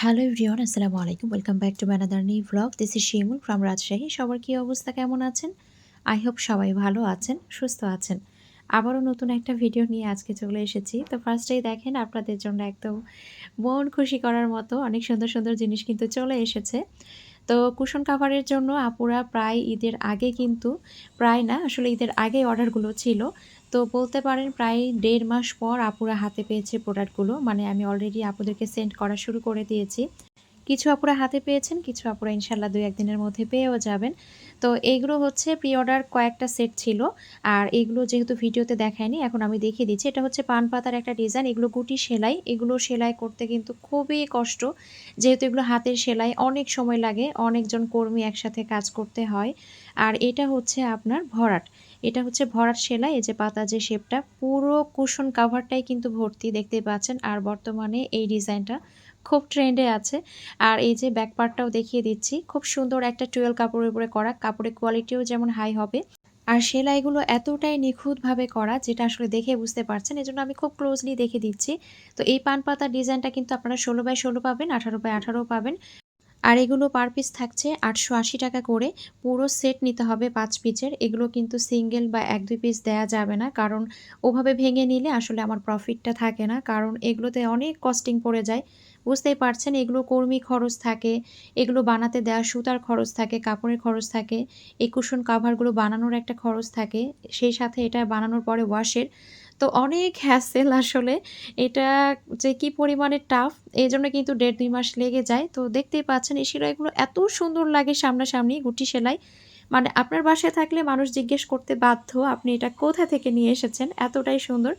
Hello everyone আসসালামু আলাইকুম। Welcome back to another new vlog this is Shimul from Rajshahi সবার কী অবস্থা, কেমন আছেন? আই হোপ সবাই ভালো আছেন, সুস্থ আছেন। আবারও নতুন একটা ভিডিও নিয়ে আজকে চলে এসেছি। তো ফার্স্টেই দেখেন, আপনাদের জন্য একদম মন খুশি করার মতো অনেক সুন্দর সুন্দর জিনিস কিন্তু চলে এসেছে। তো কুশন কাভারের জন্য আপুরা প্রায় ঈদের আগে কিন্তু, প্রায় না, আসলে ঈদের আগে অর্ডারগুলো ছিল। তো বলতে পারেন প্রায় দেড় মাস পর আপুরা হাতে পেয়েছে প্রোডাক্টগুলো মানে আমি অলরেডি আপুদেরকে সেন্ড করা শুরু করে দিয়েছি। কিছু আপুরা হাতে পেয়েছেন, কিছু আপুরা ইনশাল্লাহ দুই একদিনের মধ্যে পেয়েও যাবেন। তো এইগুলো হচ্ছে প্রি অর্ডার কয়েকটা সেট ছিল। আর এগুলো যেহেতু ভিডিওতে দেখায়নি, এখন আমি দেখিয়ে দিচ্ছি। এটা হচ্ছে পান পাতার একটা ডিজাইন এগুলো গুটি সেলাই। এগুলো সেলাই করতে কিন্তু খুবই কষ্ট। যেহেতু এগুলো হাতের সেলাই, অনেক সময় লাগে, অনেকজন কর্মী একসাথে কাজ করতে হয়। আর এটা হচ্ছে আপনার ভরাট। এটা হচ্ছে ভরাট সেলাই, এই যে পাতা যে শেপটা, পুরো কুশন কাভারটাই কিন্তু ভর্তি দেখতে পাচ্ছেন। আর বর্তমানে এই ডিজাইনটা খুব ট্রেন্ডে আছে। আর এই যে ব্যাক পার্টটাও দেখিয়ে দিচ্ছি, খুব সুন্দর একটা টুয়েল কাপড়ের উপরে করা, কাপড়ের কোয়ালিটিও যেমন হাই হবে। আর সেলাইগুলো এতটাই নিখুঁতভাবে করা, যেটা আসলে দেখে বুঝতে পারছেন, এজন্য আমি খুব ক্লোজলি দেখে দিচ্ছি। তো এই পান পাতার ডিজাইনটা কিন্তু আপনারা ষোলো বাই ষোলো পাবেন, আঠারো বাই আঠারো পাবেন। আর এগুলো পার পিস থাকছে আটশো আশি টাকা করে। পুরো সেট নিতে হবে পাঁচ পিসের এগুলো কিন্তু সিঙ্গেল বা এক, দুই পিস দেয়া যাবে না। কারণ ওভাবে ভেঙে নিলে আসলে আমার প্রফিটটা থাকে না। কারণ এগুলোতে অনেক কস্টিং পড়ে যায়। বুঝতেই পারছেন, এগুলো কর্মী খরচ থাকে। এগুলো বানাতে দেওয়া সুতার খরচ থাকে, কাপড়ের খরচ থাকে। এই কুশন কাভারগুলো বানানোর একটা খরচ থাকে। সেই সাথে এটা বানানোর পরে ওয়াশের তো অনেক হ্যাসেল আসলে। এটা যে কি পরিমাণে টাফ এই জন্য কিন্তু দেড় দুই মাস লেগে যায়। তো দেখতেই পাচ্ছেন, এই সেলাইগুলো এত সুন্দর লাগে সামনাসামনি গুটি সেলাই। মানে আপনার বাসায় থাকলে মানুষ জিজ্ঞেস করতে বাধ্য, আপনি এটা কোথা থেকে নিয়ে এসেছেন? এতটাই সুন্দর।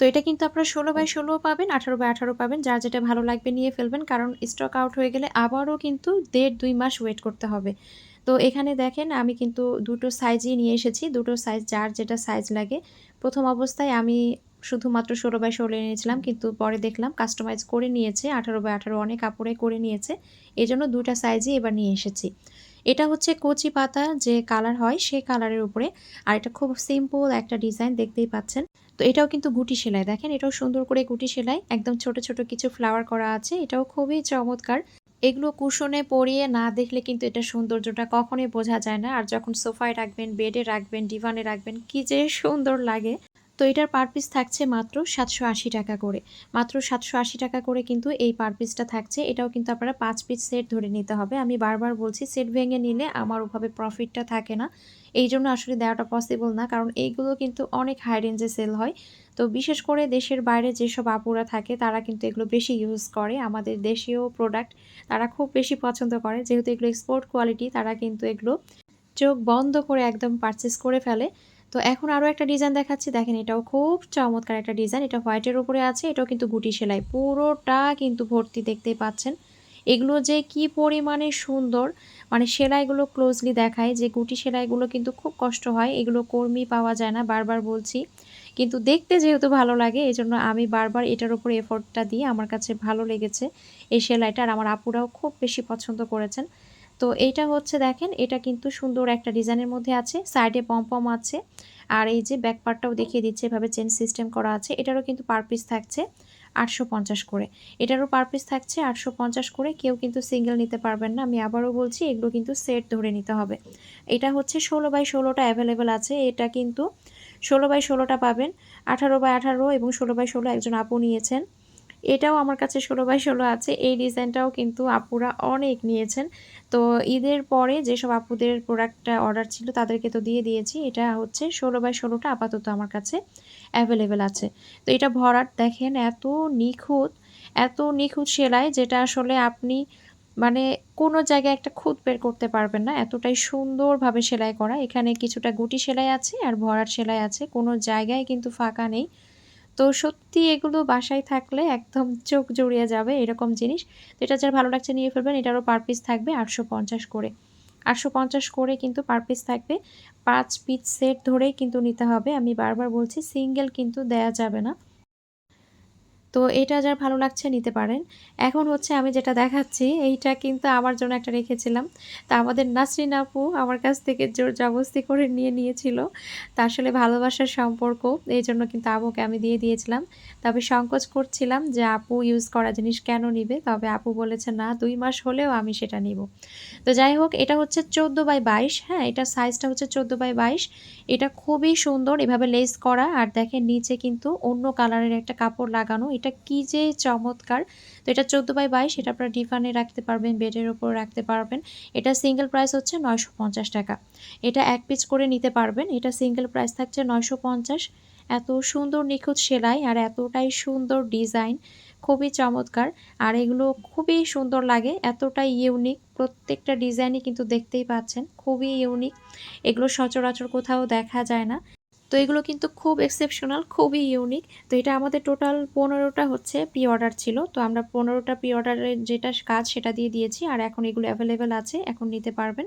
তো এটা কিন্তু আপনারা ষোলো বাই ষোলো পাবেন, আঠারো বাই আঠারো পাবেন, যার যেটা ভালো লাগবে নিয়ে ফেলবেন। কারণ স্টক আউট হয়ে গেলে আবারও কিন্তু দেড় দুই মাস ওয়েট করতে হবে। তো এখানে দেখেন আমি কিন্তু দুটো সাইজই নিয়ে এসেছি। দুটো সাইজ যার যেটা সাইজ লাগে। প্রথম অবস্থায় আমি শুধুমাত্র ষোলো বাই ষোলো এনেছিলাম কিন্তু পরে দেখলাম কাস্টমাইজ করে নিয়েছে, আঠারো বাই আঠারো অনেক কাপড়ে করে নিয়েছে। এই জন্য দুটা সাইজই এবার নিয়ে এসেছি। এটা হচ্ছে কচি পাতা যে কালার হয় সেই কালারের উপরে। আর এটা খুব সিম্পল একটা ডিজাইন দেখতেই পাচ্ছেন। তো এটাও কিন্তু গুটি সেলাই। দেখেন এটাও সুন্দর করে গুটি সেলাই। একদম ছোট ছোট কিছু ফ্লাওয়ার করা আছে। এটাও খুবই চমৎকার। এগুলো কুশনে পরিয়ে না দেখলে কিন্তু এটা সৌন্দর্যটা কখনোই বোঝা যায় না। আর যখন সোফায় রাখবেন, বেডে রাখবেন ডিভানে রাখবেন, কি যে সুন্দর লাগে। তো এটার পার পিস থাকছে মাত্র সাতশো আশি টাকা করে। মাত্র সাতশো আশি টাকা করে কিন্তু এই পার পিসটা থাকছে। এটাও কিন্তু আপনারা পাঁচ পিস সেট ধরে নিতে হবে। আমি বারবার বলছি সেট ভেঙে নিলে আমার ওভাবে প্রফিটটা থাকে না। এই জন্য আসলে দেওয়াটা পসিবল না, কারণ এইগুলো কিন্তু অনেক হাই রেঞ্জে সেল হয়। তো বিশেষ করে দেশের বাইরে যেসব আপুরা থাকে, তারা কিন্তু এগুলো বেশি ইউজ করে। আমাদের দেশীয় প্রোডাক্ট তারা খুব বেশি পছন্দ করে। যেহেতু এগুলো এক্সপোর্ট কোয়ালিটি তারা কিন্তু এগুলো চোখ বন্ধ করে একদম পারচেস করে ফেলে। তো এখন আরও একটা ডিজাইন দেখাচ্ছি। দেখেন, এটাও খুব চমৎকার একটা ডিজাইন এটা হোয়াইটের উপরে আছে, এটাও কিন্তু গুটি সেলাই। পুরোটা কিন্তু ভর্তি দেখতেই পাচ্ছেন। এগুলো যে কি পরিমাণে সুন্দর মানে সেলাইগুলো ক্লোজলি দেখায় যে গুটি সেলাইগুলো কিন্তু খুব কষ্ট হয়, এগুলো কর্মী পাওয়া যায় না, বারবার বলছি। কিন্তু দেখতে যেহেতু ভালো লাগে এই জন্য আমি বারবার এটার উপর এফোর্টটা দিয়ে আমার কাছে ভালো লেগেছে এই সেলাইটা, আর আমার আপুরাও খুব বেশি পছন্দ করেছেন। তো এইটা হচ্ছে দেখেন, এটা কিন্তু সুন্দর একটা ডিজাইনের মধ্যে আছে সাইডে পম্পম আছে, আর এই যে ব্যাক পার্টটাও দেখিয়ে দিচ্ছে, এভাবে চেন সিস্টেম করা আছে, এটারও কিন্তু পার পিস থাকছে আটশো পঞ্চাশ করে। এটারও পার পিস থাকছে আটশো পঞ্চাশ করে, কেউ কিন্তু সিঙ্গেল নিতে পারবেন না, আমি আবারও বলছি, এগুলো কিন্তু সেট ধরে নিতে হবে। এটা হচ্ছে ষোলো বাই ষোলোটা অ্যাভেলেবেল আছে, এটা কিন্তু ষোলো বাই ষোলোটা পাবেন, আঠারো বাই আঠারো এবং ষোলো বাই ষোলো একজন আপু নিয়েছেন। এটাও আমার কাছে ষোলো বাই ষোলো আছে। এই ডিজাইনটাও কিন্তু আপুরা অনেক নিয়েছেন। তো ঈদের পরে যেসব আপুদের প্রোডাক্টটা অর্ডার ছিল তাদেরকে তো দিয়ে দিয়েছি। এটা হচ্ছে ষোলো বাই ষোলোটা আপাতত আমার কাছে অ্যাভেলেবেল আছে। তো এটা ভরাট দেখেন, এত নিখুঁত এত নিখুঁত সেলাই যেটা আসলে আপনি মানে কোনো জায়গায় একটা খুঁত বের করতে পারবেন না। এতটাই সুন্দরভাবে সেলাই করা। এখানে কিছুটা গুটি সেলাই আছে আর ভরাট সেলাই আছে। কোনো জায়গায় কিন্তু ফাঁকা নেই। তো সত্যি এগুলো বাসায় থাকলে একদম চোখ জড়িয়ে যাবে এরকম জিনিস। তো এটা যার ভালো লাগছে নিয়ে ফেলবেন, এটারও পার পিস থাকবে আটশো পঞ্চাশ করে। আটশো পঞ্চাশ করে কিন্তু পার পিস থাকবে। পাঁচ পিস সেট ধরেই কিন্তু নিতে হবে। আমি বারবার বলছি সিঙ্গেল কিন্তু দেয়া যাবে না। তো এটা যার ভালো লাগছে নিতে পারেন। এখন হচ্ছে আমি যেটা দেখাচ্ছি, এইটা কিন্তু আমার জন্য একটা রেখেছিলাম। তা আমাদের নাসরিন আপু আমার কাছ থেকে জোর জবস্তি করে নিয়ে নিয়েছিল। তা আসলে ভালোবাসার সম্পর্ক, এই জন্য কিন্তু আপুকে আমি দিয়ে দিয়েছিলাম। তবে সংকোচ করছিলাম যে আপু ইউজ করা জিনিস কেন নিবে? তবে আপু বলেছে, না, দুই মাস হলেও আমি সেটা নিব। তো যাই হোক, এটা হচ্ছে চোদ্দ বাই বাইশ হ্যাঁ? এটা সাইজটা হচ্ছে চোদ্দ বাই বাইশ। এটা খুবই সুন্দর এভাবে লেস করা। আর দেখেন, নিচে কিন্তু অন্য কালারের একটা কাপড় লাগানো। এটা কি যে চমৎকার। তো এটা চোদ্দ বাই বাইশ, এটা আপনারা ডিফানে রাখতে পারবেন, বেডের ওপর রাখতে পারবেন। এটা সিঙ্গেল প্রাইস হচ্ছে নয়শো পঞ্চাশ টাকা। এটা এক পিস করে নিতে পারবেন। এটা সিঙ্গেল প্রাইস থাকছে নয়শো পঞ্চাশ। এত সুন্দর নিখুঁত সেলাই আর এতটাই সুন্দর ডিজাইন, খুবই চমৎকার। আর এগুলো খুবই সুন্দর লাগে, এতটাই ইউনিক। প্রত্যেকটা ডিজাইনই কিন্তু দেখতেই পাচ্ছেন, খুবই ইউনিক। এগুলো সচরাচর কোথাও দেখা যায় না। তো এগুলো কিন্তু খুব এক্সেপশনাল খুবই ইউনিক তো এটা আমাদের টোটাল পনেরোটা হচ্ছে প্রি অর্ডার ছিল। তো আমরা পনেরোটা প্রি অর্ডারের যেটা কাজ সেটা দিয়ে দিয়েছি আর এখন এগুলো অ্যাভেলেবেল আছে, এখন নিতে পারবেন।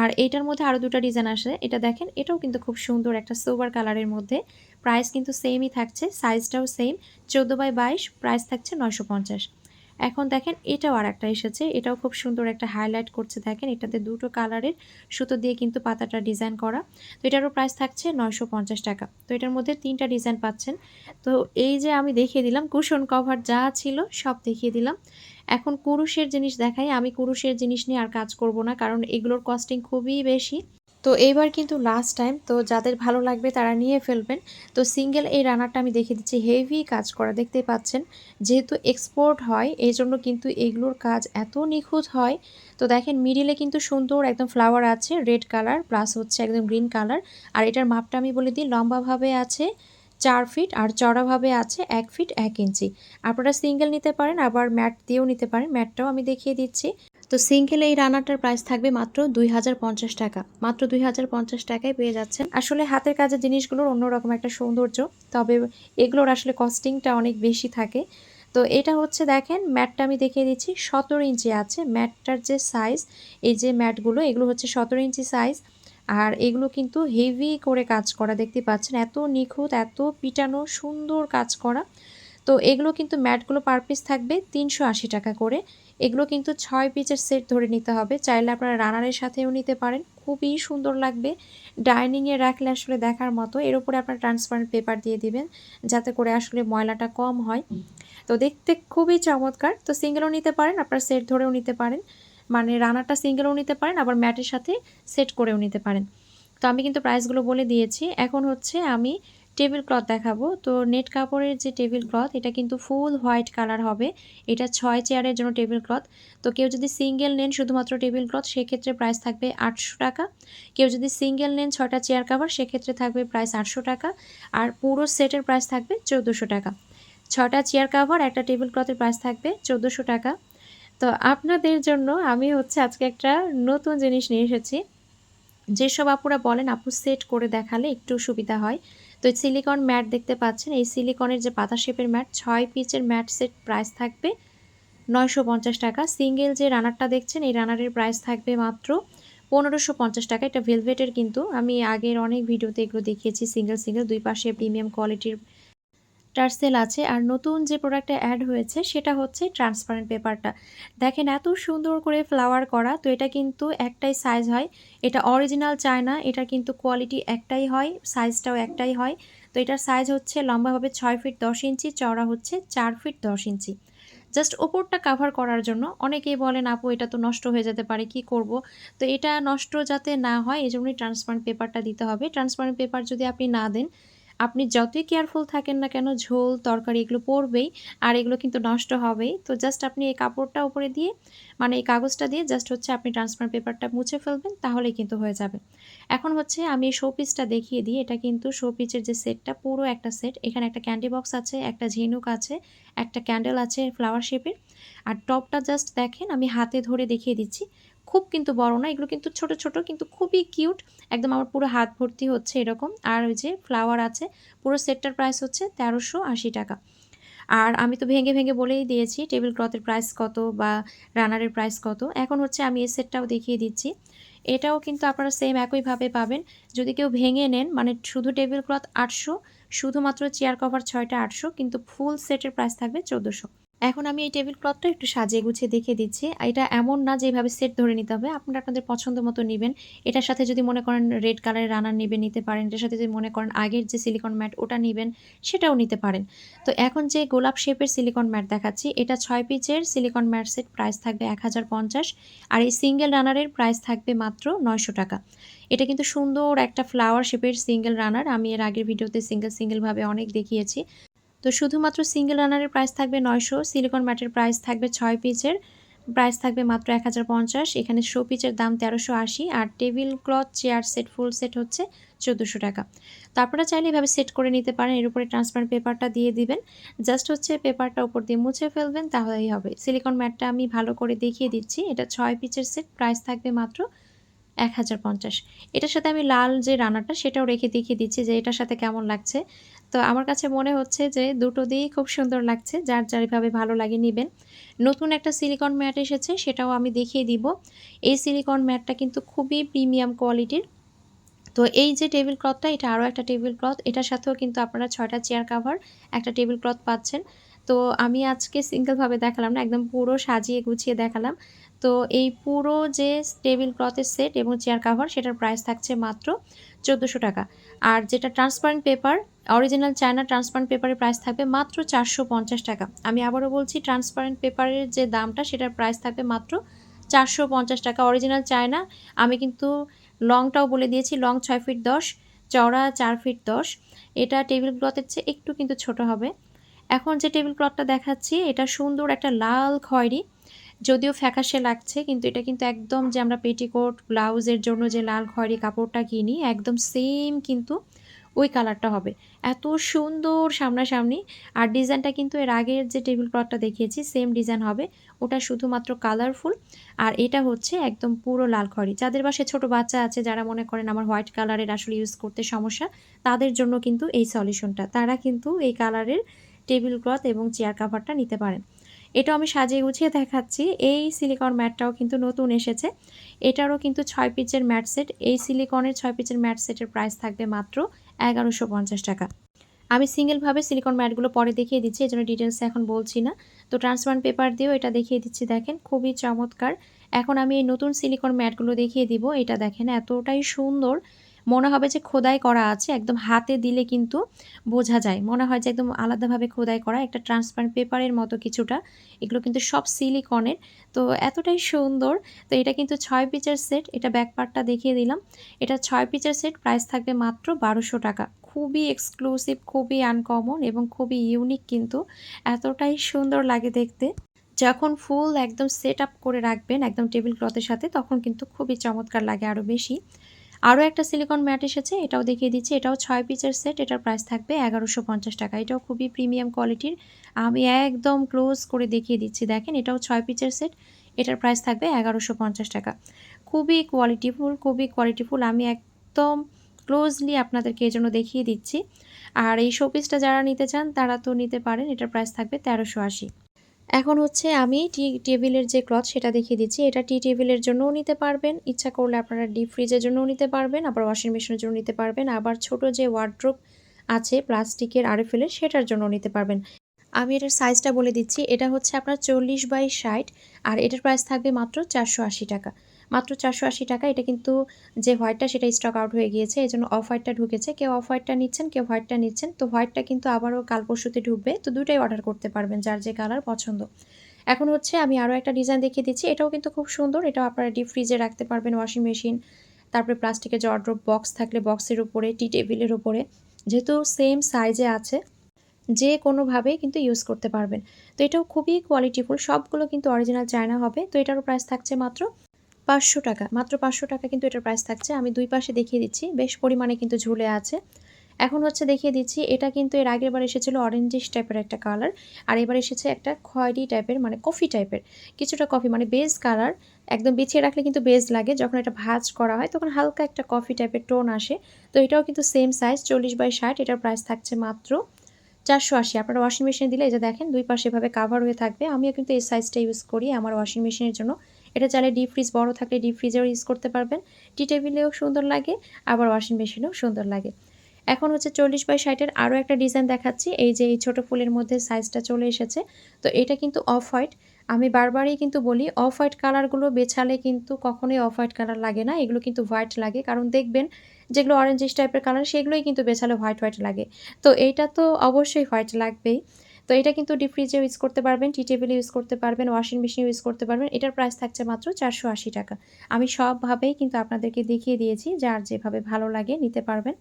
আর এইটার মধ্যে আরও দুটো ডিজাইন আসে। এটা দেখেন, এটাও কিন্তু খুব সুন্দর একটা সোবার কালারের মধ্যে। প্রাইস কিন্তু সেমই থাকছে সাইজটাও সেম চোদ্দ বাই বাইশ প্রাইস থাকছে নয়শো পঞ্চাশ। এখন দেখেন এটাও আর একটা এসেছে, এটাও খুব সুন্দর একটা হাইলাইট করছে দেখেন, এটাতে দুটো কালারের সুতো দিয়ে কিন্তু পাতাটা ডিজাইন করা। তো এটারও প্রাইস থাকছে নয়শো পঞ্চাশ টাকা। তো এটার মধ্যে তিনটা ডিজাইন পাচ্ছেন। তো এই যে আমি দেখিয়ে দিলাম কুশন কভার যা ছিল সব দেখিয়ে দিলাম। এখন কুরুশের জিনিস দেখাই, আমি কুরুশের জিনিস নিয়ে আর কাজ করব না, কারণ এগুলোর কস্টিং খুবই বেশি। তো এইবার কিন্তু লাস্ট টাইম তো যাদের ভালো লাগবে তারা নিয়ে ফেলবেন। তো সিঙ্গেল এই রানারটা আমি দেখে দিচ্ছি হেভি কাজ করা দেখতে পাচ্ছেন। যেহেতু এক্সপোর্ট হয় এই জন্য কিন্তু এগুলোর কাজ এত নিখুঁত হয়। তো দেখেন মিডিলে কিন্তু সুন্দর একদম ফ্লাওয়ার আছে রেড কালার প্লাস হচ্ছে একদম গ্রিন কালার আর এটার মাপটা আমি বলে দিই, লম্বাভাবে আছে চার ফিট আর চড়াভাবে আছে এক ফিট এক ইঞ্চি আপনারা সিঙ্গেল নিতে পারেন, আবার ম্যাট দিয়েও নিতে পারেন। ম্যাটটাও আমি দেখিয়ে দিচ্ছি। তো সিঙ্গেল এই রানারটার প্রাইস থাকবে মাত্র দুই হাজার পঞ্চাশ টাকা। মাত্র দুই হাজার পঞ্চাশ টাকায় পেয়ে যাচ্ছেন। আসলে হাতের কাজের জিনিসগুলোর অন্যরকম একটা সৌন্দর্য, তবে এগুলোর আসলে কস্টিংটা অনেক বেশি থাকে। তো এটা হচ্ছে দেখেন, ম্যাটটা আমি দেখিয়ে দিচ্ছি, সতেরো ইঞ্চি আছে। ম্যাটটার যে সাইজ এই যে ম্যাটগুলো, এগুলো হচ্ছে সতেরো ইঞ্চি সাইজ আর এগুলো কিন্তু হেভি করে কাজ করা দেখতে পাচ্ছেন। এত নিখুঁত, এত পিটানো, সুন্দর কাজ করা। তো এগুলো কিন্তু ম্যাটগুলো পার পিস থাকবে তিনশো আশি টাকা করে। এগুলো কিন্তু ছয় পিচের সেট ধরে নিতে হবে। চাইলে আপনারা রানারের সাথেও নিতে পারেন। খুবই সুন্দর লাগবে। ডাইনিংয়ে রাখলে আসলে দেখার মতো। এর উপরে আপনার ট্রান্সপারেন্ট পেপার দিয়ে দিবেন, যাতে করে আসলে ময়লাটা কম হয়। তো দেখতে খুবই চমৎকার। তো সিঙ্গেলও নিতে পারেন, আপনার সেট ধরেও নিতে পারেন। মানে রানারটা সিঙ্গেলও নিতে পারেন, আবার ম্যাটের সাথে সেট করেও নিতে পারেন। তো আমি কিন্তু প্রাইসগুলো বলে দিয়েছি। এখন হচ্ছে আমি টেবিল ক্লথ দেখাবো। তো নেট কাপড়ের যে টেবিল ক্লথ, এটা কিন্তু ফুল হোয়াইট কালার হবে। এটা ছয় চেয়ারের জন্য টেবিল ক্লথ। তো কেউ যদি সিঙ্গেল নেন শুধুমাত্র টেবিল ক্লথ, সেক্ষেত্রে প্রাইস থাকবে আটশো টাকা। কেউ যদি সিঙ্গেল নেন ছয়টা চেয়ার কাভার, সেক্ষেত্রে থাকবে প্রাইস আটশো টাকা। আর পুরো সেটের প্রাইস থাকবে চৌদ্দোশো টাকা। ছটা চেয়ার কাভার, একটা টেবিল ক্লথের প্রাইস থাকবে চৌদ্দোশো টাকা। তো আপনাদের জন্য আমি হচ্ছে আজকে একটা নতুন জিনিস নিয়ে এসেছি। যেসব আপুরা বলেন, আপু, সেট করে দেখালে একটু সুবিধা হয়। তো সিলিকন ম্যাট দেখতে পাচ্ছেন, এই সিলিকনের যে পাতা শেপের ম্যাট ছয় পিচের ম্যাট সেট প্রাইস থাকবে নয়শো পঞ্চাশ টাকা। সিঙ্গেল যে রানারটা দেখছেন, এই রানারের প্রাইস থাকবে মাত্র পনেরোশো পঞ্চাশ টাকা। এটা ভেলভেটের কিন্তু। আমি আগের অনেক ভিডিওতে এগুলো দেখিয়েছি সিঙ্গেল সিঙ্গেল দুই পাশে প্রিমিয়াম কোয়ালিটির টার্সেল আছে আর নতুন যে প্রোডাক্টটা অ্যাড হয়েছে সেটা হচ্ছে ট্রান্সপারেন্ট পেপারটা দেখেন এত সুন্দর করে ফ্লাওয়ার করা, তো এটা কিন্তু একটাই সাইজ হয়। এটা অরিজিনাল চায়না এটা কিন্তু কোয়ালিটি একটাই হয় সাইজটাও একটাই হয়। তো এটার সাইজ হচ্ছে লম্বাভাবে ছয় ফিট দশ ইঞ্চি, চওড়া হচ্ছে চার ফিট দশ ইঞ্চি। জাস্ট ওপরটা কাভার করার জন্য অনেকেই বলেন, আপু, এটা তো নষ্ট হয়ে যেতে পারে, কি করব? তো এটা নষ্ট যাতে না হয় এই জন্যই ট্রান্সপারেন্ট পেপারটা দিতে হবে। ট্রান্সপারেন্ট পেপার যদি আপনি না দেন আপনি যতই কেয়ারফুল থাকেন না কেন, ঝোল, তরকারি এগুলো পড়বেই আর এগুলো কিন্তু নষ্ট হবেই। তো জাস্ট আপনি এই কাপড়টা উপরে দিয়ে মানে এই কাগজটা দিয়ে জাস্ট হচ্ছে আপনি ট্রান্সপারেন্ট পেপারটা মুছে ফেলবেন, তাহলেই কিন্তু হয়ে যাবে। এখন হচ্ছে আমি এই শোপিসটা দেখিয়ে দিই। এটা কিন্তু শোপিসের যে সেটটা পুরো একটা সেট এখানে একটা ক্যান্ডি বক্স আছে, একটা ঝিনুক আছে, একটা ক্যান্ডেল আছে ফ্লাওয়ার শেপের আর টপটা জাস্ট দেখেন, আমি হাতে ধরে দেখিয়ে দিচ্ছি। খুব কিন্তু বড় না, এগুলো কিন্তু ছোট ছোট, কিন্তু খুবই কিউট। একদম আমার পুরো হাত ভর্তি হচ্ছে এরকম। আর ওই যে ফ্লাওয়ার আছে, পুরো সেটটার প্রাইস হচ্ছে তেরোশো আশি টাকা। আর আমি তো ভেঙে ভেঙে বলেই দিয়েছি, টেবিল ক্লথের প্রাইস কত বা রানারের প্রাইস কত। এখন হচ্ছে আমি এই সেটটাও দেখিয়ে দিচ্ছি। এটাও কিন্তু আপনারা সেম একইভাবে পাবেন। যদি কেউ ভেঙে নেন মানে শুধু টেবিল ক্লথ আটশো, শুধুমাত্র চেয়ার কভার ছয়টা আটশো, কিন্তু ফুল সেটের প্রাইস থাকবে চোদ্দোশো। এখন আমি এই টেবিল ক্লথটা একটু সাজিয়ে গুছিয়ে দেখিয়ে দিচ্ছি। এটা এমন না যে এইভাবে সেট ধরে নিতে হবে। আপনারা আপনাদের পছন্দ মতো নেবেন। এটার সাথে যদি মনে করেন রেড কালারের রানার নেবেন, নিতে পারেন। এটার সাথে যদি মনে করেন আগের যে সিলিকন ম্যাট ওটা নেবেন, সেটাও নিতে পারেন। তো এখন যে গোলাপ শেপের সিলিকন ম্যাট দেখাচ্ছি, এটা ছয় পিচের সিলিকন ম্যাট সেট প্রাইস থাকবে এক হাজার পঞ্চাশ। আর এই সিঙ্গেল রানারের প্রাইস থাকবে মাত্র নয়শো টাকা। এটা কিন্তু সুন্দর একটা ফ্লাওয়ার শেপের সিঙ্গেল রানার আমি এর আগের ভিডিওতে সিঙ্গেল সিঙ্গেলভাবে অনেক দেখিয়েছি। তো শুধুমাত্র সিঙ্গেল রানারের প্রাইস থাকবে নয়শো সিলিকন ম্যাটের প্রাইস থাকবে ছয় পিচের প্রাইস থাকবে মাত্র এক হাজার পঞ্চাশ। এখানে শো পিচের দাম তেরোশো আশি, আর table cloth chair set full set হচ্ছে চোদ্দোশো টাকা। তো আপনারা চাইলে এভাবে সেট করে নিতে পারেন, এর উপরে ট্রান্সপারেন্ট পেপারটা দিয়ে দিবেন। জাস্ট হচ্ছে পেপারটা উপর দিয়ে মুছে ফেলবেন, তাহলেই হবে। সিলিকন ম্যাটটা আমি ভালো করে দেখিয়ে দিচ্ছি, এটা ছয় পিচের সেট প্রাইস থাকবে মাত্র এক হাজার পঞ্চাশ। এটার সাথে আমি লাল যে রানারটা সেটাও রেখে দেখিয়ে দিচ্ছি যে এটার সাথে কেমন লাগছে। তো আমার কাছে মনে হচ্ছে যে দুটো দিয়েই খুব সুন্দর লাগছে, যার যারভাবে ভালো লাগে নেবেন। নতুন একটা সিলিকন ম্যাট এসেছে, সেটাও আমি দেখিয়ে দিব। এই সিলিকন ম্যাটটা কিন্তু খুবই প্রিমিয়াম কোয়ালিটির তো এই যে টেবিল ক্লথটা এটা আরও একটা টেবিল ক্লথ এটার সাথেও কিন্তু আপনারা ছয়টা চেয়ার কাভার একটা টেবিল ক্লথ পাচ্ছেন। তো আমি আজকে সিঙ্গেলভাবে দেখালাম না, একদম পুরো সাজিয়ে গুছিয়ে দেখালাম। তো এই পুরো যে টেবিল ক্লথের সেট এবং চেয়ার কাভার সেটার প্রাইস থাকছে মাত্র চোদ্দোশো টাকা। আর যেটা transparent paper original China transparent পেপারের প্রাইস থাকবে মাত্র চারশো পঞ্চাশ টাকা। আমি আবারও বলছি ট্রান্সপারেন্ট পেপারের যে দামটা, সেটার প্রাইস থাকবে মাত্র চারশো পঞ্চাশ টাকা। অরিজিনাল চায়না আমি কিন্তু লংটাও বলে দিয়েছি লং ছয় ফিট দশ, চওড়া চার ফিট দশ। এটা টেবিল ক্লথের চেয়ে একটু কিন্তু ছোট হবে। এখন যে টেবিল ক্লথটা দেখাচ্ছি, এটা সুন্দর একটা লাল খয়েরি। যদিও ফ্যাকাশে লাগছে, কিন্তু এটা কিন্তু একদম যে আমরা পেটিকোট, ব্লাউজের জন্য যে লাল খয়েরি কাপড়টা কিনি, একদম সেম কিন্তু ওই কালারটা হবে। এত সুন্দর সামনাসামনি। আর ডিজাইনটা কিন্তু এর আগের যে টেবিল ক্লথটা দেখিয়েছি সেম ডিজাইন হবে। ওটা শুধুমাত্র কালারফুল আর এটা হচ্ছে একদম পুরো লাল খড়ি। যাদের বাসায় ছোট বাচ্চা আছে, যারা মনে করেন আমার হোয়াইট কালারের আসলে ইউজ করতে সমস্যা, তাদের জন্য কিন্তু এই সলিউশনটা তারা কিন্তু এই কালারের টেবিল ক্লথ এবং চেয়ার কাভারটা নিতে পারেন। এটাও আমি সাজিয়ে গুছিয়ে দেখাচ্ছি। এই সিলিকন ম্যাটটাও কিন্তু নতুন এসেছে। এটারও কিন্তু ছয় পিচের ম্যাট সেট এই সিলিকনের ছয় পিচের ম্যাট সেটের প্রাইস থাকবে মাত্র এগারোশো পঞ্চাশ টাকা। আমি সিঙ্গেলভাবে সিলিকন ম্যাটগুলো পরে দেখিয়ে দিচ্ছি এই জন্য ডিটেলসে এখন বলছি না। তো ট্রান্সপারেন্ট পেপার দিয়েও এটা দেখিয়ে দিচ্ছি, দেখেন, খুবই চমৎকার। এখন আমি এই নতুন সিলিকন ম্যাটগুলো দেখিয়ে দিব, এটা দেখেন, এতটাই সুন্দর। মনে হবে যে খোদাই করা আছে, একদম হাতে দিলে কিন্তু বোঝা যায়। মনে হয় যে একদম আলাদাভাবে খোদাই করা, একটা ট্রান্সপারেন্ট পেপারের মতো কিছুটা। এগুলো কিন্তু সব সিলিকনের তো এতটাই সুন্দর। তো এটা কিন্তু ছয় পিচের সেট এটা ব্যাকপার্টটা দেখিয়ে দিলাম। এটা ছয় পিচের সেট প্রাইস থাকবে মাত্র বারোশো টাকা। খুবই এক্সক্লুসিভ খুবই আনকমন এবং খুবই ইউনিক কিন্তু এতটাই সুন্দর লাগে দেখতে। যখন ফুল একদম সেট আপ করে রাখবেন, একদম টেবিল ক্লথের সাথে, তখন কিন্তু খুবই চমৎকার লাগে আরও বেশি। আরও একটা সিলিকন ম্যাট এসেছে, এটাও দেখিয়ে দিচ্ছি। এটাও ছয় পিচের সেট এটার প্রাইস থাকবে এগারোশো পঞ্চাশ টাকা। এটাও খুবই প্রিমিয়াম কোয়ালিটির আমি একদম ক্লোজ করে দেখিয়ে দিচ্ছি। দেখেন, এটাও ছয় পিচের সেট এটার প্রাইস থাকবে এগারোশো পঞ্চাশ টাকা। খুবই কোয়ালিটিফুল খুবই কোয়ালিটিফুল আমি একদম ক্লোজলি আপনাদেরকে এই জন্য দেখিয়ে দিচ্ছি। আর এই শোপিসটা যারা নিতে চান, তারা তো নিতে পারেন। এটার প্রাইস থাকবে তেরোশো আশি। এখন হচ্ছে আমি টি টেবিলের যে ক্লথ সেটা দেখিয়ে দিচ্ছি। এটা টি টেবিলের জন্যও নিতে পারবেন, ইচ্ছা করলে আপনারা ডিপ ফ্রিজের জন্যও নিতে পারবেন, আবার ওয়াশিং মেশিনের জন্য নিতে পারবেন, আবার ছোট যে ওয়ার্ড্রোপ আছে প্লাস্টিকের আরে ফেলে সেটার জন্য নিতে পারবেন। আমি এটার সাইজটা বলে দিচ্ছি, এটা হচ্ছে আপনার চল্লিশ বাই ষাট আর এটার প্রাইস থাকবে মাত্র চারশো আশি টাকা। মাত্র চারশো আশি টাকা। এটা কিন্তু যে হোয়াইটটা সেটা স্টক আউট হয়ে গিয়েছে, এই জন্য অফ হোয়াইটটা ঢুকেছে। কেউ অফ হোয়াইটটা নিচ্ছেন, কেউ হোয়াইটটা নিচ্ছেন। তো হোয়াইটটা কিন্তু আবারও কাল পরশুতে ঢুকবে। তো দুটাই অর্ডার করতে পারবেন, যার যে কালার পছন্দ। এখন হচ্ছে আমি আরও একটা ডিজাইন দেখিয়ে দিচ্ছি। এটাও কিন্তু খুব সুন্দর। এটাও আপনারা ডিপ ফ্রিজে রাখতে পারবেন ওয়াশিং মেশিন তারপরে প্লাস্টিকের জর্ড্রপ বক্স থাকলে বক্সের উপরে টি টেবিলের উপরে। যেহেতু সেম সাইজে আছে, যে কোনোভাবেই কিন্তু ইউজ করতে পারবেন। তো এটাও খুবই কোয়ালিটিফুল সবগুলো কিন্তু অরিজিনাল চায়না হবে। তো এটারও প্রাইস থাকছে মাত্র পাঁচশো টাকা, মাত্র পাঁচশো টাকা কিন্তু এটার প্রাইস থাকছে। আমি দুই পাশে দেখিয়ে দিচ্ছি, বেশ পরিমাণে কিন্তু ঝুলে আছে। এখন হচ্ছে দেখিয়ে দিচ্ছি, এটা কিন্তু এর আগের বার এসেছিল অরেঞ্জিশ টাইপের একটা কালার আর এবার এসেছে একটা খয়েরি টাইপের মানে কফি টাইপের কিছুটা কফি মানে বেজ কালার একদম বিছিয়ে রাখলে কিন্তু বেজ লাগে। যখন এটা ভাজ করা হয়, তখন হালকা একটা কফি টাইপের টোন আসে। তো এটাও কিন্তু সেম সাইজ চল্লিশ বাই ষাট, এটার প্রাইস থাকছে মাত্র চারশো আশি। আপনারা ওয়াশিং মেশিনে দিলে এই যে দেখেন, দুই পাশে এভাবে কাভার হয়ে থাকবে। আমিও কিন্তু এই সাইজটা ইউজ করি আমার ওয়াশিং মেশিনের জন্য। এটা চাইলে ডিপ ফ্রিজ বড় থাকলে ডিপ ফ্রিজেও ইউজ করতে পারবেন। টি টেবিলেও সুন্দর লাগে, আবার ওয়াশিং মেশিনেও সুন্দর লাগে। এখন হচ্ছে চল্লিশ বাই ষাটের আরও একটা ডিজাইন দেখাচ্ছি, এই যে এই ছোটো ফুলের মধ্যে সাইজটা চলে এসেছে। তো এটা কিন্তু অফ হোয়াইট আমি বারবারই কিন্তু বলি অফ হোয়াইট কালারগুলো বেছালে কিন্তু কখনোই অফ হোয়াইট কালার লাগে না, এগুলো কিন্তু হোয়াইট লাগে। কারণ দেখবেন, যেগুলো অরেঞ্জিস টাইপের কালার সেগুলোই কিন্তু বেছালে হোয়াইট হোয়াইট লাগে। তো এইটা তো অবশ্যই হোয়াইট লাগবেই। তো এটা কিন্তু ডিপ ফ্রিজে ইউজ করতে পারবেন টি টেবিলে ইউজ করতে পারবেন ওয়াশিং মেশিনে ইউজ করতে পারবেন। এটার প্রাইস থাকছে মাত্র চারশো আশি টাকা। আমি সবভাবেই কিন্তু আপনাদেরকে দেখিয়ে দিয়েছি, যার যেভাবে ভালো লাগে নিতে পারবেন।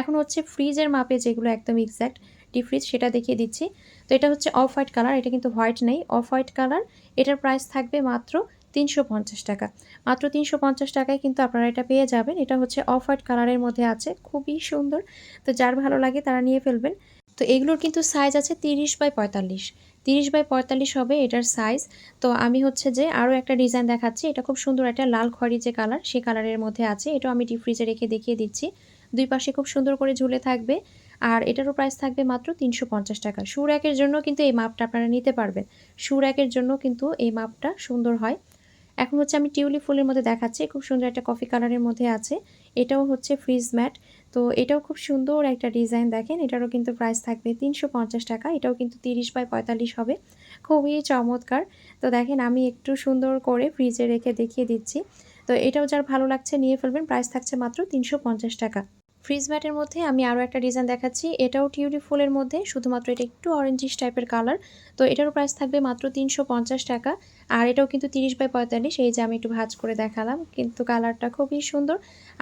এখন হচ্ছে ফ্রিজের মাপে যেগুলো একদম এক্স্যাক্ট ডিপ ফ্রিজ সেটা দেখিয়ে দিচ্ছি। তো এটা হচ্ছে অফ হোয়াইট কালার এটা কিন্তু হোয়াইট নেই। অফ হোয়াইট কালার এটার প্রাইস থাকবে মাত্র তিনশো পঞ্চাশ টাকা। মাত্র তিনশো পঞ্চাশ টাকায় কিন্তু আপনারা এটা পেয়ে যাবেন। এটা হচ্ছে অফ হোয়াইট কালারের মধ্যে আছে, খুবই সুন্দর। তো যার ভালো লাগে তারা নিয়ে ফেলবেন। তো এগুলোর কিন্তু সাইজ আছে তিরিশ বাই পঁয়তাল্লিশ। তিরিশ বাই পঁয়তাল্লিশ হবে এটার সাইজ তো আমি হচ্ছে যে আরও একটা ডিজাইন দেখাচ্ছি। এটা খুব সুন্দর একটা লাল খয়েরি যে কালার সেই কালারের মধ্যে আছে। এটাও আমি ডিপ ফ্রিজে রেখে দেখিয়ে দিচ্ছি। দুই পাশে খুব সুন্দর করে ঝুলে থাকবে। আর এটারও প্রাইস থাকবে মাত্র তিনশো পঞ্চাশ টাকা। সুর একের জন্য কিন্তু এই মাপটা আপনারা নিতে পারবেন। সুর একের জন্য কিন্তু এই মাপটা সুন্দর হয়। এখন হচ্ছে আমি টিউলিপ ফুলের মধ্যে দেখাচ্ছি। খুব সুন্দর একটা কফি কালারের মধ্যে আছে। এটাও হচ্ছে ফ্রিজ ম্যাট তো এটাও খুব সুন্দর একটা ডিজাইন দেখেন। এটারও কিন্তু প্রাইস থাকবে তিনশো পঞ্চাশ টাকা। এটাও কিন্তু তিরিশ বাই পঁয়তাল্লিশ হবে। খুবই চমৎকার। তো দেখেন আমি একটু সুন্দর করে ফ্রিজে রেখে দেখিয়ে দিচ্ছি। তো এটাও যার ভালো লাগছে নিয়ে ফেলবেন। প্রাইস থাকছে মাত্র তিনশো পঞ্চাশ টাকা। ফ্রিজ ম্যাটের মধ্যে আমি আরও একটা ডিজাইন দেখাচ্ছি। এটাও টিউলি ফুলের মধ্যে, শুধুমাত্র এটা একটু অরেঞ্জিশ টাইপের কালার তো এটারও প্রাইস থাকবে মাত্র তিনশো পঞ্চাশ টাকা। আর এটাও কিন্তু তিরিশ বাই পঁয়তাল্লিশ, এই যে আমি একটু ভাজ করে দেখালাম। কিন্তু কালারটা খুবই সুন্দর।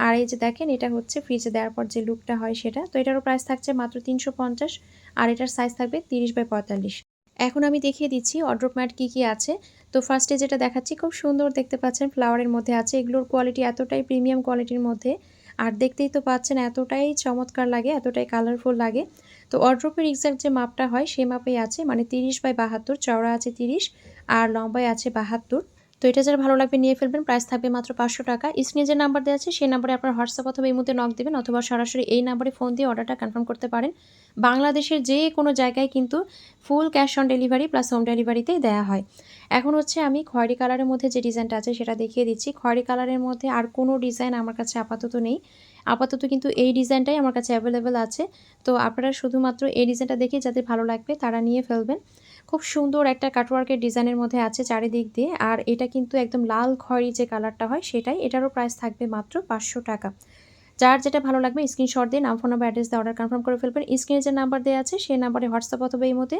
আর এই যে দেখেন, এটা হচ্ছে ফ্রিজে দেওয়ার পর যে লুকটা হয় সেটা। তো এটারও প্রাইস থাকছে মাত্র তিনশো পঞ্চাশ, আর এটার সাইজ থাকবে তিরিশ বাই পঁয়তাল্লিশ। এখন আমি দেখিয়ে দিচ্ছি অড্রপ ম্যাট কী কী আছে। তো ফার্স্টে যেটা দেখাচ্ছি, খুব সুন্দর দেখতে পাচ্ছেন ফ্লাওয়ারের মধ্যে আছে। এগুলোর কোয়ালিটি এতটাই প্রিমিয়াম কোয়ালিটির মধ্যে। আর দেখতেই তো পাচ্ছেন এতটাই চমৎকার লাগে, এতটাই কালারফুল লাগে। তো অড্রপের এক্সাক্ট যে মাপটা হয়, সেই মাপেই আছে মানে তিরিশ বাই বাহাত্তর, চওড়া আছে তিরিশ, আর লম্বায় আছে বাহাত্তর। তো এটা যারা ভালো লাগবে নিয়ে ফেলবেন প্রাইস থাকবে মাত্র পাঁচশো টাকা। স্ক্রিনে যে নাম্বার দেওয়া আছে, সেই নাম্বারে আপনার হোয়াটসঅ্যাপ অথবা এই মুহূর্তে নক দেবেন অথবা সরাসরি এই নাম্বারে ফোন দিয়ে অর্ডারটা কনফার্ম করতে পারেন। বাংলাদেশের যে কোনো জায়গায় কিন্তু full cash on delivery plus home ডেলিভারিতেই দেওয়া হয়। এখন হচ্ছে আমি খয়েরি কালারের মধ্যে যে ডিজাইনটা আছে, সেটা দেখিয়ে দিচ্ছি। খয়েরি কালারের মধ্যে আর কোনো ডিজাইন আমার কাছে আপাতত নেই। আপাতত কিন্তু এই ডিজাইনটাই আমার কাছে অ্যাভেলেবেল আছে। তো আপনারা শুধুমাত্র এই ডিজাইনটা দেখে যাদের ভালো লাগবে তারা নিয়ে ফেলবেন। খুব সুন্দর একটা কাটওয়ার্কের ডিজাইনের মধ্যে আছে চারিদিক দিয়ে। আর এটা কিন্তু একদম লাল খয়েরি যে কালারটা হয় সেটাই। এটারও প্রাইস থাকবে মাত্র পাঁচশো টাকা। যার যেটা ভালো লাগবে স্ক্রিনশট দিয়ে নাম ফোন নাম্বার অ্যাড্রেস দিয়ে অর্ডার কনফার্ম করে ফেলবেন। স্ক্রিনে যে নাম্বার দেওয়া আছে, সেই নাম্বারে হোয়াটসঅ্যাপ অথবা এই মধ্যে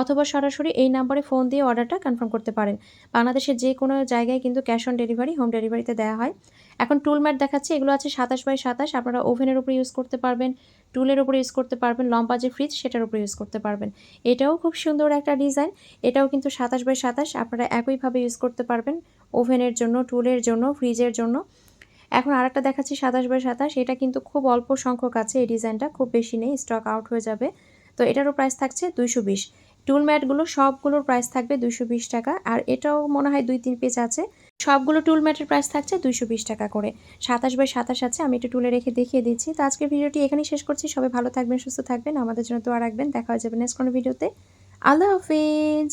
অথবা সরাসরি এই নাম্বারে ফোন দিয়ে অর্ডারটা কনফার্ম করতে পারেন। বাংলাদেশের যে কোনো জায়গায় কিন্তু ক্যাশ অন ডেলিভারি হোম ডেলিভারিতে দেওয়া হয়। এখন টুল ম্যাট দেখাচ্ছে, এগুলো আছে সাতাশ বাই সাতাশ, আপনারা ওভেনের উপরে ইউজ করতে পারবেন টুলের উপরে ইউজ করতে পারবেন, লম্বা যে ফ্রিজ সেটার উপরে ইউজ করতে পারবেন। এটাও খুব সুন্দর একটা ডিজাইন এটাও কিন্তু সাতাশ বাই সাতাশ, আপনারা একইভাবে ইউজ করতে পারবেন ওভেনের জন্য টুলের জন্য ফ্রিজের জন্য। এখন আরেকটা দেখাচ্ছি সাতাশ বাই সাতাশ। এটা কিন্তু খুব অল্প সংখ্যক আছে, এই ডিজাইনটা খুব বেশি নেই স্টক আউট হয়ে যাবে। তো এটারও প্রাইস থাকছে দুইশো বিশ। টুল ম্যাটগুলো সবগুলোর প্রাইস থাকবে দুইশো বিশ টাকা। আর এটাও মনে হয় দুই তিন পেজ আছে। সবগুলো টুল ম্যাটের প্রাইস থাকছে দুইশো বিশ টাকা করে। সাতাশ বাই সাতাশ আছে, আমি একটু টুলে রেখে দেখিয়ে দিচ্ছি। তো আজকের ভিডিওটি এখানেই শেষ করছি। সবাই ভালো থাকবেন, সুস্থ থাকবেন, আমাদের জন্য আর রাখবেন। দেখা হয়ে যাবে নেক্সট কোনো ভিডিওতে আল্লাহ হাফিজ!